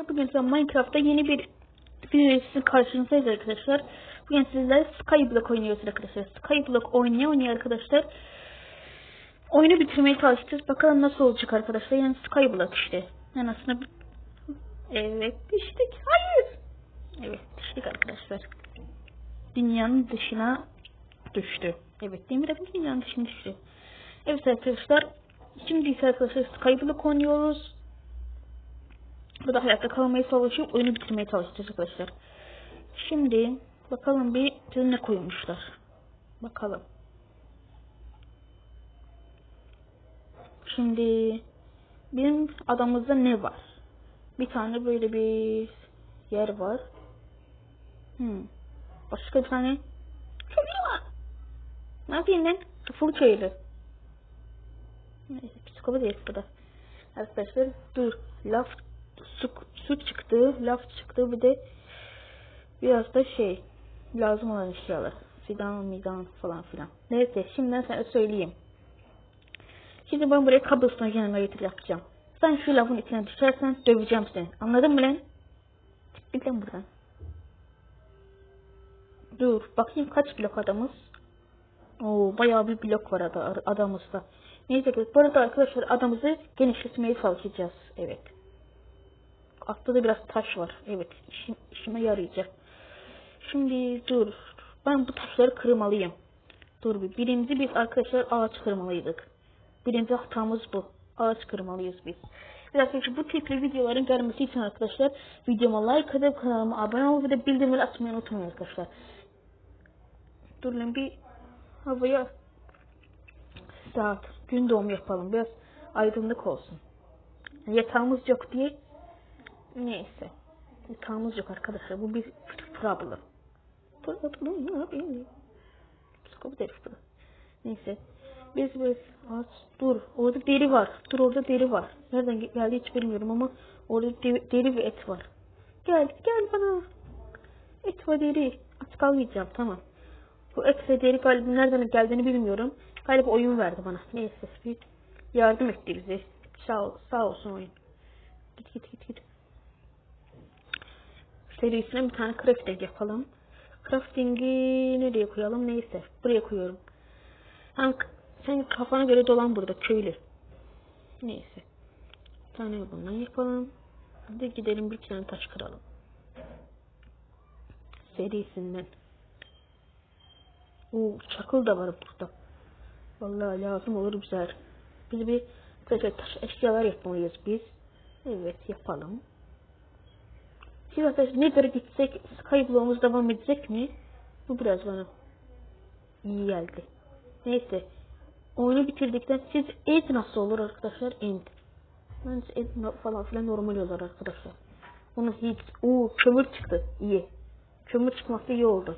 arkadaşlar. Bugün size Minecraft'ta yeni bir video sizin karşınızdayız arkadaşlar. Bugün sizlerle Skyblock oynuyoruz arkadaşlar. Skyblock oynaya oynaya arkadaşlar. Oyunu bitirmeye çalışacağız. Bakalım nasıl olacak arkadaşlar. Yani Skyblock işte. Yani aslında Evet düştük. Hayır. Evet düştük arkadaşlar. Dünyanın dışına düştü. Evet Demir abi dünyanın dışına düştü. Evet arkadaşlar. Şimdi ise arkadaşlar Skyblock oynuyoruz. Burada hayatta kalmaya çalışıp oyunu bitirmeye çalışacağız arkadaşlar. Şimdi bakalım bir ne koymuşlar. Bakalım. Şimdi bizim adamımızda ne var? Bir tane böyle bir yer var. Hmm. Başka bir tane çocuğu var. Ne yapayım ben? Sıfır köylü. Neyse psikopat değil bu da. Arkadaşlar dur. Laf su, su çıktı. Laf çıktı. Bir de biraz da şey lazım olan eşyalar. Fidan, midan falan filan. Neyse şimdiden sana söyleyeyim. Şimdi ben buraya cobblestone generator yapacağım. Sen şu lafın içine düşersen döveceğim seni. Anladın mı lan? Çık git lan buradan. Dur bakayım kaç blok adamız. Oo bayağı bir blok var ada, adamızda. Neyse ki bu arada arkadaşlar adamızı genişletmeye çalışacağız. Evet. Altta da biraz taş var. Evet işim, işime yarayacak. Şimdi dur. Ben bu taşları kırmalıyım. Dur bir. Birinci biz arkadaşlar ağaç kırmalıydık. Birinci hatamız bu. Ağaç kırmalıyız biz. Bir arkadaşlar bu tipli videoların gelmesi için arkadaşlar videoma like atıp kanalıma abone olup ve de bildirimleri açmayı unutmayın arkadaşlar. Dur lan bir havaya saat gün doğum yapalım. Biraz aydınlık olsun. Yatağımız yok diye neyse. Yatağımız yok arkadaşlar. Bu bir problem. Problem ne yapayım? Psikopat herif bu. Neyse. Biz biz aç dur. Orada deri var. Dur orada deri var. Nereden ge- geldi hiç bilmiyorum ama orada de- deri ve et var. Gel gel bana. Et ve deri. Aç kalmayacağım tamam. Bu et ve deri galiba nereden geldiğini bilmiyorum. Galiba oyun verdi bana. Neyse bir yardım etti bize. Sağ, sağ olsun oyun. Git git git git. Serisine bir tane crafting yapalım. Crafting'i nereye koyalım neyse. Buraya koyuyorum. Sen, sen kafana göre dolan burada köylü. Neyse. Bir tane bundan yapalım. Hadi gidelim bir tane taş kıralım. Serisinden. Oo, çakıl da var burada. Vallahi lazım olur güzel. Biz bir böyle taş eşyalar yapmalıyız biz. Evet yapalım. Şimdi arkadaşlar Nether'a gitsek Skyblock'umuz devam edecek mi? Bu biraz bana iyi geldi. Neyse. Oyunu bitirdikten siz end nasıl olur arkadaşlar? End. Bence no- falan filan normal olur arkadaşlar. Onu hiç... Oo kömür çıktı. İyi. Kömür çıkması iyi oldu.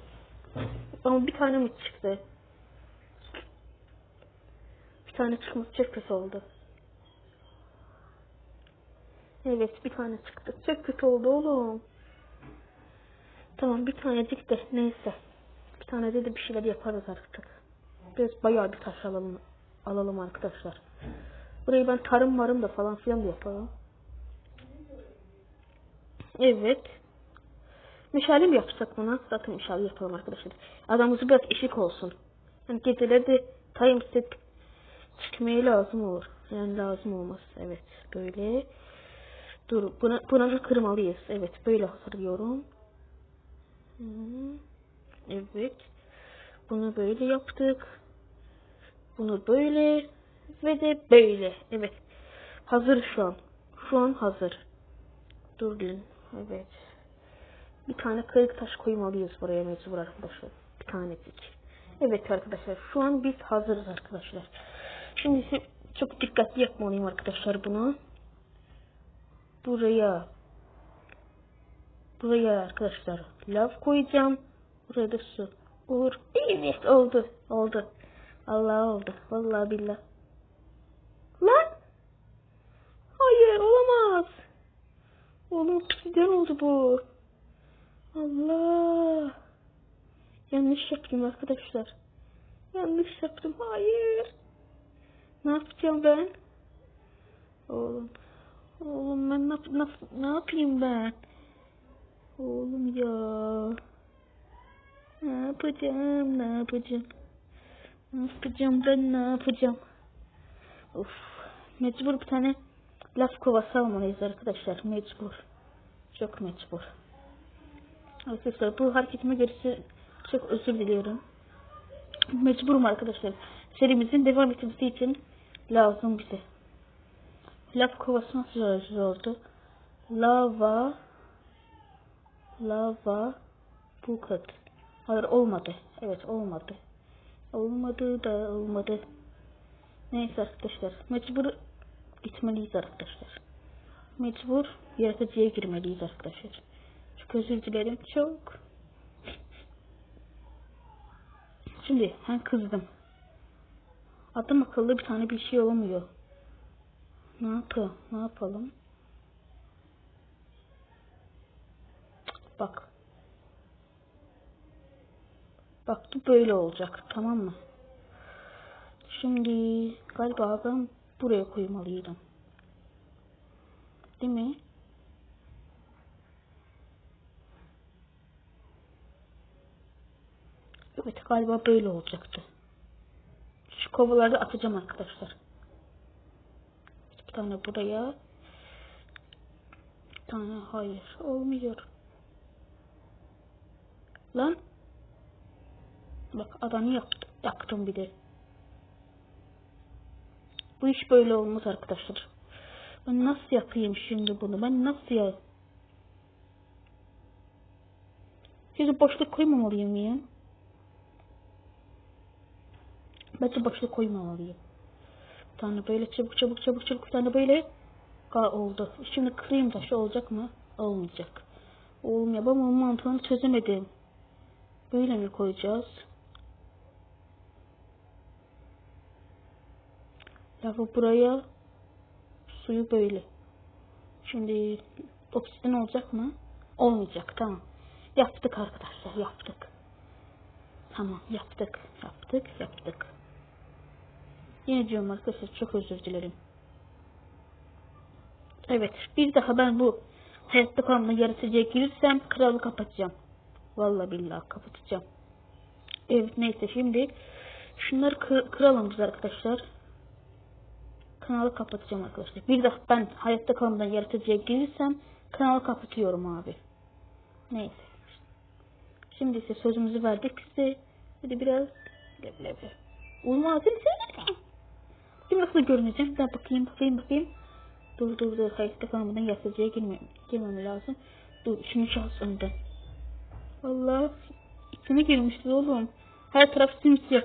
Ama bir tane mi çıktı? Bir tane çıkması çok kötü oldu. Evet bir tane çıktı. Çok kötü oldu oğlum. Tamam bir tanecik de neyse. Bir tane de, bir şeyler yaparız artık. Biz bayağı bir taş alalım, alalım arkadaşlar. Burayı ben tarım marım da falan filan da yapalım. Evet. Meşale mi yapsak buna? Zaten meşale yapalım arkadaşlar. Adamımız biraz eşik olsun. Yani geceleri de time set çıkmaya lazım olur. Yani lazım olmaz. Evet. Böyle. Dur. Buna, buna kırmalıyız. Evet. Böyle hazırlıyorum. Evet. Bunu böyle yaptık. Bunu böyle ve de böyle. Evet. Hazır şu an. Şu an hazır. Dur lan. Evet. Bir tane kırık taş koymalıyız buraya mecbur arkadaşlar. Bir tanecik. Evet arkadaşlar. Şu an biz hazırız arkadaşlar. Şimdi çok dikkatli yapmalıyım arkadaşlar bunu. Buraya buraya arkadaşlar lav koyacağım. Buraya da su. Uğur. Evet oldu. Oldu. Allah oldu. Vallahi billah. Lan. Hayır olamaz. Oğlum obsidyen oldu bu. Allah. Yanlış yaptım arkadaşlar. Yanlış yaptım. Hayır. Ne yapacağım ben? Oğlum. Oğlum ben ne, ne, ne yapayım ben? Oğlum ya. Ne yapacağım, ne yapacağım? Ne yapacağım ben, ne yapacağım? Of. Mecbur bir tane laf kovası almalıyız arkadaşlar. Mecbur. Çok mecbur. Arkadaşlar bu hareketime gerisi çok özür diliyorum. Mecburum arkadaşlar. Serimizin devam etmesi için lazım bize. Laf kovası nasıl oldu? Lava Lava bucket. Hayır olmadı. Evet olmadı. Olmadı da olmadı. Neyse arkadaşlar. Mecbur gitmeliyiz arkadaşlar. Mecbur yaratıcıya girmeliyiz arkadaşlar. Çok özür dilerim. Çok. Şimdi ben kızdım. Adam akıllı bir tane bir şey olmuyor. Ne yapalım? Ne yapalım? Bak. Bak bu böyle olacak. Tamam mı? Şimdi galiba ben buraya koymalıydım. Değil mi? Evet galiba böyle olacaktı. Şu kovaları atacağım arkadaşlar. Tane buraya. Tane hayır. Olmuyor. Lan. Bak adamı yaktım, yaktım bir de. Bu iş böyle olmaz arkadaşlar. Ben nasıl yapayım şimdi bunu? Ben nasıl ya? Size boşluk koymamalıyım ya. Bence boşluk koymamalıyım. Tane böyle çabuk çabuk çabuk çabuk bir tane böyle oldu. Şimdi kırayım taşı olacak mı? Olmayacak. Ben bunun mantığını çözemedim. Böyle mi koyacağız? Lafı buraya suyu böyle. Şimdi oksijen olacak mı? Olmayacak. Tamam. Yaptık arkadaşlar. Yaptık. Tamam. Yaptık. Yaptık. Yaptık. Yine diyorum arkadaşlar. Çok özür dilerim. Evet. Bir daha ben bu hayatta kalma yaratıcıya girirsem kralı kapatacağım. Vallahi billahi kapatacağım. Evet neyse şimdi şunları kır, kıralım biz arkadaşlar. Kanalı kapatacağım arkadaşlar. Bir daha ben hayatta kalmadan yaratıcıya girirsem kanalı kapatıyorum abi. Neyse. Şimdi ise sözümüzü verdik size. Hadi biraz leblebi. Olmaz mi? Şimdi nasıl görüneceğim? Ben bakayım bakayım bakayım. Dur dur dur. Hayatta kalmadan yaratıcıya girmem, lazım. Dur üçüncü şahıs önden. Allah içine girmişti oğlum. Her taraf simsiyah.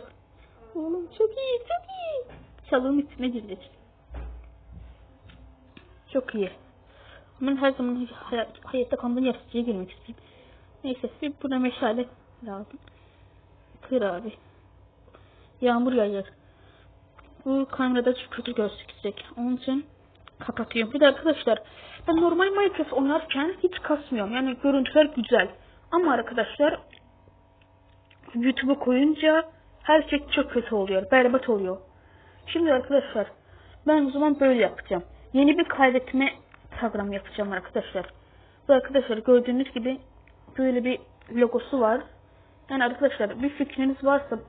Oğlum çok iyi çok iyi. Çalının içine girdik. Çok iyi. Ben her zaman hayat, hayatta kalmadan yaratıcıya girmek istiyorum. Neyse bir buna meşale lazım. Kır abi. Yağmur yağıyor. Bu kamerada çok kötü gözükecek. Onun için kapatıyorum. Bir de arkadaşlar ben normal Minecraft oynarken hiç kasmıyorum. Yani görüntüler güzel. Ama arkadaşlar YouTube'a koyunca her şey çok kötü oluyor. Berbat oluyor. Şimdi arkadaşlar ben o zaman böyle yapacağım. Yeni bir kaydetme program yapacağım arkadaşlar. Bu arkadaşlar gördüğünüz gibi böyle bir logosu var. Yani arkadaşlar bir fikriniz varsa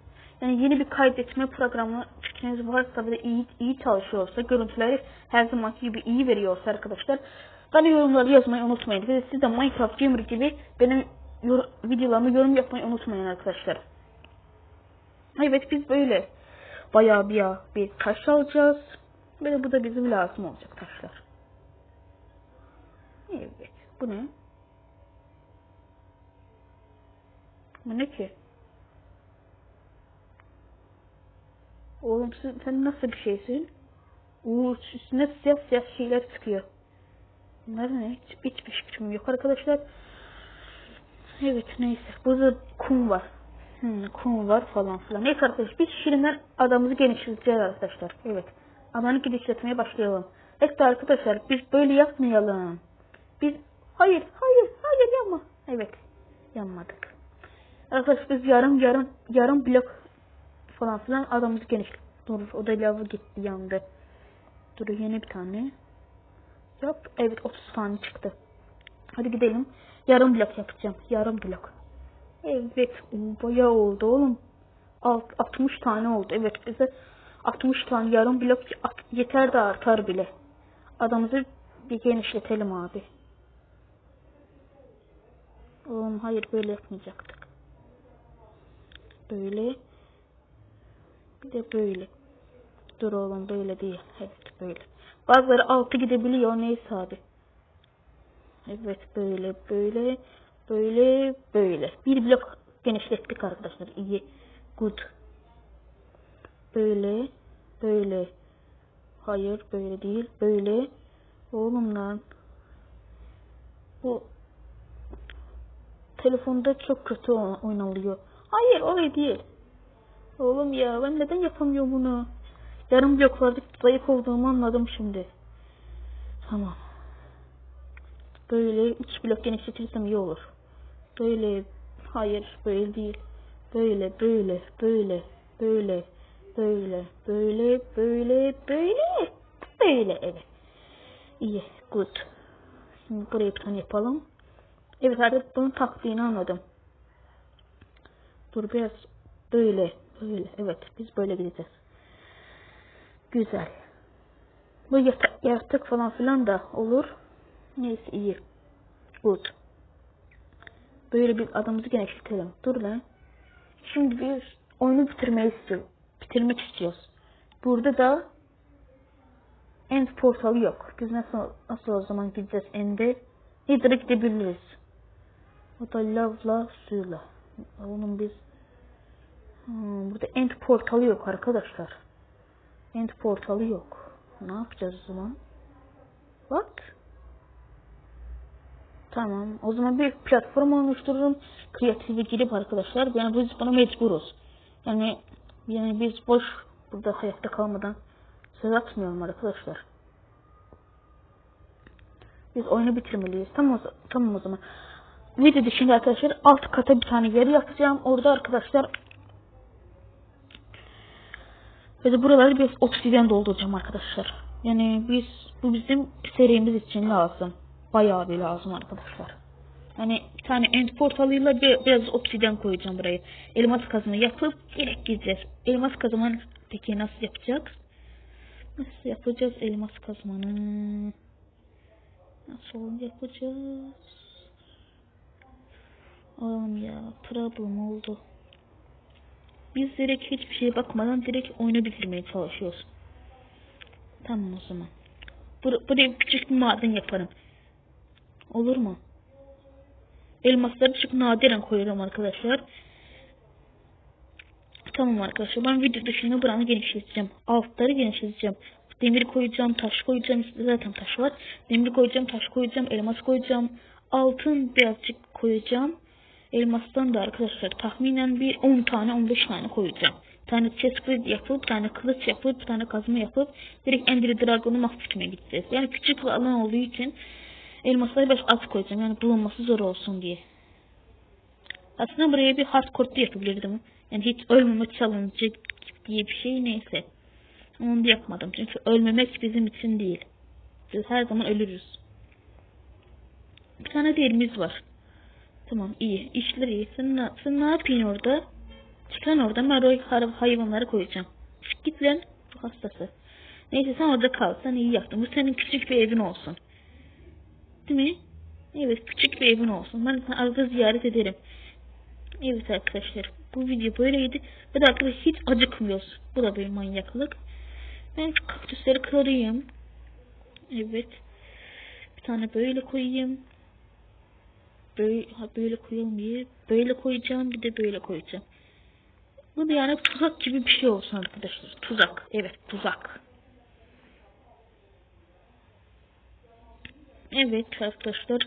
yani yeni bir kaydetme programı fikriniz varsa ve iyi, iyi çalışıyorsa görüntüleri her zamanki gibi iyi veriyorsa arkadaşlar bana yorumları yazmayı unutmayın. Ve siz de Minecraft Gamer gibi benim videolarımı yorum yapmayı unutmayın arkadaşlar. Evet biz böyle bayağı bir, bir taş alacağız. Ve bu da bizim lazım olacak taşlar. Evet. Bu ne? Bu ne ki? Oğlum sen, sen nasıl bir şeysin? Uuu üstüne siyah siyah şeyler çıkıyor. Bunlar ne? Hiç, hiçbir fikrim yok arkadaşlar. Evet neyse. Burada kum var. Hmm, kum var falan filan. Neyse arkadaşlar biz şimdiden adamımızı genişleteceğiz arkadaşlar. Evet. Alanı genişletmeye başlayalım. Evet arkadaşlar biz böyle yapmayalım. Biz hayır hayır hayır yanma. Evet yanmadık. Arkadaşlar biz yarım yarım yarım blok falan filan adamımızı geniş. Dur o da lava gitti yandı. Dur yeni bir tane. Yap. Evet 30 tane çıktı. Hadi gidelim. Yarım blok yapacağım. Yarım blok. Evet. Bayağı oldu oğlum. Alt, 60 tane oldu. Evet bize 60 tane yarım blok yeter de artar bile. Adamımızı bir genişletelim abi. Oğlum hayır böyle yapmayacaktık. Böyle. Bir de böyle. Dur oğlum böyle değil. Evet böyle. Bazıları altı gidebiliyor neyse abi. Evet böyle böyle böyle böyle. Bir blok genişlettik arkadaşlar. İyi. Good. Böyle böyle. Hayır böyle değil. Böyle. Oğlum lan. Bu telefonda çok kötü oynanılıyor. Hayır öyle değil. Oğlum ya ben neden yapamıyorum bunu? Yarım bloklarda zayıf olduğumu anladım şimdi. Tamam. Böyle üç blok genişletirsem iyi olur. Böyle hayır böyle değil. Böyle böyle böyle böyle böyle böyle böyle böyle böyle evet. İyi good. Şimdi buraya bir tane yapalım. Evet artık bunun taktiğini anladım. Dur biraz böyle böyle evet biz böyle gideceğiz. Güzel. Bu yata- yaratık falan filan da olur. Neyse iyi. Good. Böyle bir adamımızı genişletelim. Dur lan. Şimdi biz oyunu bitirmeyi istiyoruz. Bitirmek istiyoruz. Burada da end portalı yok. Biz nasıl nasıl o zaman gideceğiz end'e? Nether'a gidebiliriz. O da lavla suyla. Oğlum biz Burada end portalı yok arkadaşlar. End portalı yok. Ne yapacağız o zaman? What? Tamam. O zaman bir platform oluştururum. Kreatife girip arkadaşlar. Yani biz buna mecburuz. Yani yani biz boş burada hayatta kalmadan söz atmıyorum arkadaşlar. Biz oyunu bitirmeliyiz. Tamam o, tamam o zaman. Video dışında arkadaşlar alt kata bir tane yer yapacağım. Orada arkadaşlar ve de buraları bir obsidyen dolduracağım arkadaşlar. Yani biz bu bizim serimiz için lazım. Bayağı bir lazım arkadaşlar. Yani bir tane end portalıyla bir, biraz obsidyen koyacağım buraya. Elmas kazımı yapıp direkt gideceğiz. Elmas kazımını peki nasıl yapacağız? Nasıl yapacağız elmas kazmanı? Nasıl yapacağız? Oğlum ya problem oldu. Biz direkt hiçbir şeye bakmadan direkt oyunu bitirmeye çalışıyoruz. Tamam o zaman. Bur buraya küçük bir maden yaparım. Olur mu? Elmasları çok nadiren koyuyorum arkadaşlar. Tamam arkadaşlar ben video dışında buranı genişleteceğim. Altları genişleteceğim. Demir koyacağım, taş koyacağım. Zaten taş var. Demir koyacağım, taş koyacağım, elmas koyacağım. Altın birazcık koyacağım. Elmastan da arkadaşlar tahminen bir 10 tane 15 tane koyacağım. Bir tane chestplate yapıp, bir tane kılıç yapıp, bir tane kazma yapıp direkt Ender Dragon'u mahvetmeye gideceğiz. Yani küçük bir alan olduğu için elmasları biraz az koyacağım. Yani bulunması zor olsun diye. Aslında buraya bir hardcore da yapabilirdim. Yani hiç ölmeme challenge diye bir şey neyse. Onu da yapmadım. Çünkü ölmemek bizim için değil. Biz her zaman ölürüz. Bir tane derimiz var. Tamam iyi. İşler iyi. Sen, sen ne yapıyorsun orada? Çık lan oradan. Ben har- hayvanları koyacağım. Çık git lan. Bu hastası. Neyse sen orada kal. Sen iyi yaptın. Bu senin küçük bir evin olsun. Değil mi? Evet küçük bir evin olsun. Ben seni arada ziyaret ederim. Evet arkadaşlar. Bu video böyleydi. Ve de arkadaşlar hiç acıkmıyoruz. Bu da bir manyaklık. Ben kaktüsleri kırayım. Evet. Bir tane böyle koyayım. Böyle, ha, böyle koyalım diye. Böyle koyacağım. Bir de böyle koyacağım. Bu da yani tuzak gibi bir şey olsun arkadaşlar. Tuzak. Evet tuzak. Evet arkadaşlar.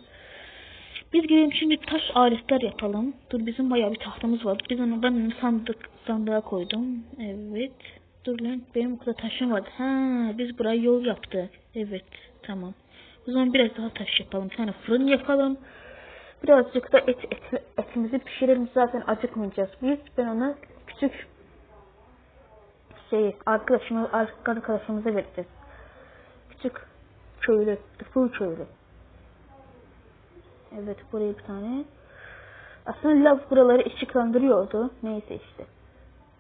Biz gidelim şimdi taş aletler yapalım. Dur bizim bayağı bir tahtamız var. Biz onu ben sandık sandığa koydum. Evet. Dur lan benim kadar taşım vardı. Ha biz buraya yol yaptık. Evet tamam. O zaman biraz daha taş yapalım. Bir tane fırın yapalım. Birazcık da et, et etimizi pişirelim. Zaten acıkmayacağız biz. Ben ona küçük şey arkadaşımı arkadaşımıza vereceğiz. Küçük köylü. Full köylü. Evet buraya bir tane. Aslında lav buraları ışıklandırıyordu. Neyse işte.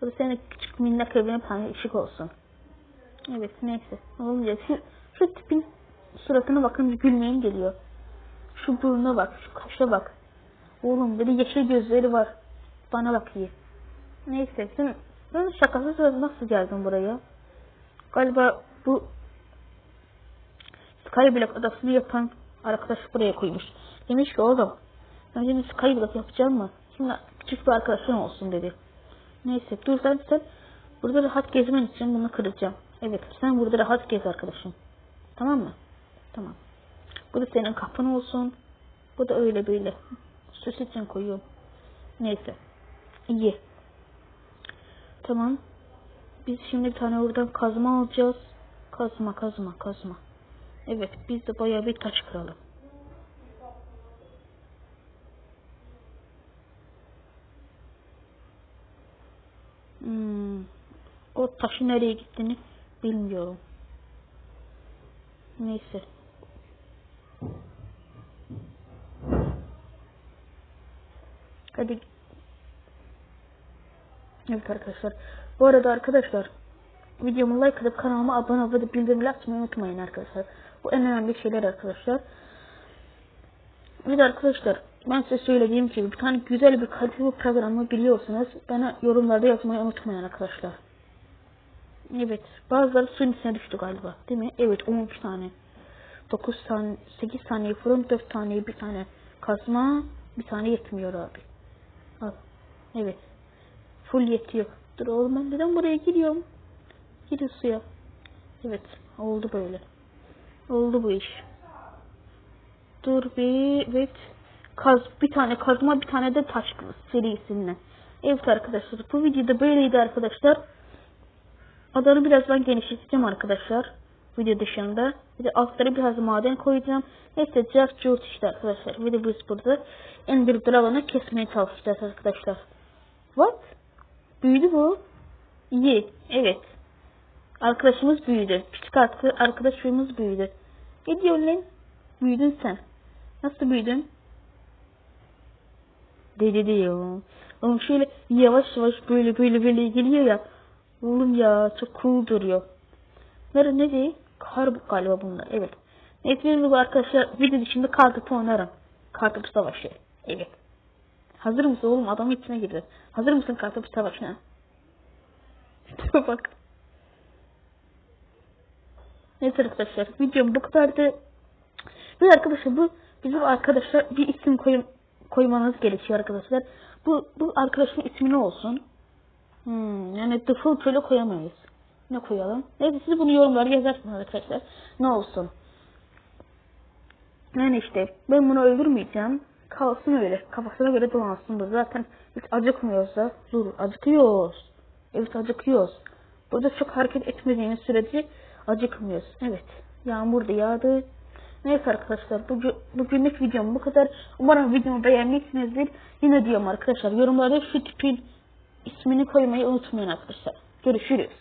Burada senin küçük minnak evine bir tane ışık olsun. Evet neyse. Olunca şu, şu tipin suratına bakınca gülmeyim geliyor. Şu burnuna bak, şu kaşa bak. Oğlum bir de yeşil gözleri var. Bana bak iyi. Neyse sen, ben şakasız nasıl geldin buraya? Galiba bu Skyblock adasını yapan arkadaş buraya koymuş. Demiş ki oğlum ben şimdi Skyblock yapacağım mı? Şimdi küçük bir arkadaşın olsun dedi. Neyse dur sen, sen burada rahat gezmen için bunu kıracağım. Evet sen burada rahat gez arkadaşım. Tamam mı? Tamam. Bu da senin kapın olsun. Bu da öyle böyle. Süs için koyuyorum. Neyse. İyi. Tamam. Biz şimdi bir tane oradan kazma alacağız. Kazma kazma kazma. Evet biz de bayağı bir taş kıralım. Hmm. O taşın nereye gittiğini bilmiyorum. Neyse. Hadi. Evet arkadaşlar. Bu arada arkadaşlar videomu like atıp kanalıma abone olup bildirimleri açmayı unutmayın arkadaşlar. Bu en önemli şeyler arkadaşlar. Bir de arkadaşlar ben size söylediğim gibi bir tane güzel bir kaliteli programı biliyorsanız bana yorumlarda yazmayı unutmayın arkadaşlar. Evet bazıları suyun içine düştü galiba değil mi? Evet 13 tane. 9 tane 8 tane fırın 4 tane bir tane kazma bir tane yetmiyor abi. Al. Evet. Full yetiyor. Dur oğlum ben neden buraya giriyorum? Gir suya. Evet oldu böyle. Oldu bu iş. Dur bir evet. Kaz bir tane kazma bir tane de taş serisinden. Evet arkadaşlar bu videoda böyleydi arkadaşlar. Adanı biraz ben genişleteceğim arkadaşlar. Video dışında. Bir de altlara biraz maden koyacağım. Neyse just curt işte arkadaşlar. Bir de biz burada Ender Dragon'u kesmeye çalışacağız arkadaşlar. What? Büyüdü bu. İyi. Evet. Arkadaşımız büyüdü. Küçük arkadaşımız büyüdü. Ne diyorsun lan? Büyüdün sen. Nasıl büyüdün? Dedi diyor. Oğlum şöyle yavaş yavaş böyle böyle böyle geliyor ya. Oğlum ya çok cool duruyor. Nere ne değil? Kar galiba bunlar. Evet. Benim bu arkadaşlar video dışında kartopu oynarım. Kartopu savaşı. Evet. Hazır mısın oğlum? Adam içine girdi. Hazır mısın kartopu savaşına? Bak. Neyse arkadaşlar videom bu kadardı. Bir arkadaşlar bu bizim arkadaşlar bir isim koyun koymanız gerekiyor arkadaşlar. Bu bu arkadaşın ismi ne olsun? Hmm, yani default böyle koyamayız. Ne koyalım? Neyse siz bunu yorumlara yazarsınız arkadaşlar. Ne olsun? Yani işte ben bunu öldürmeyeceğim. Kalsın öyle. Kafasına göre dolansın bu. Zaten hiç acıkmıyoruz da. Dur acıkıyoruz. Evet acıkıyoruz. Burada çok hareket etmediğiniz sürece acıkmıyoruz. Evet. Yağmur da yağdı. Neyse arkadaşlar bugün, bugünlük videom bu kadar. Umarım videomu beğenmişsinizdir. Yine diyorum arkadaşlar yorumlarda şu tipin ismini koymayı unutmayın arkadaşlar. Görüşürüz.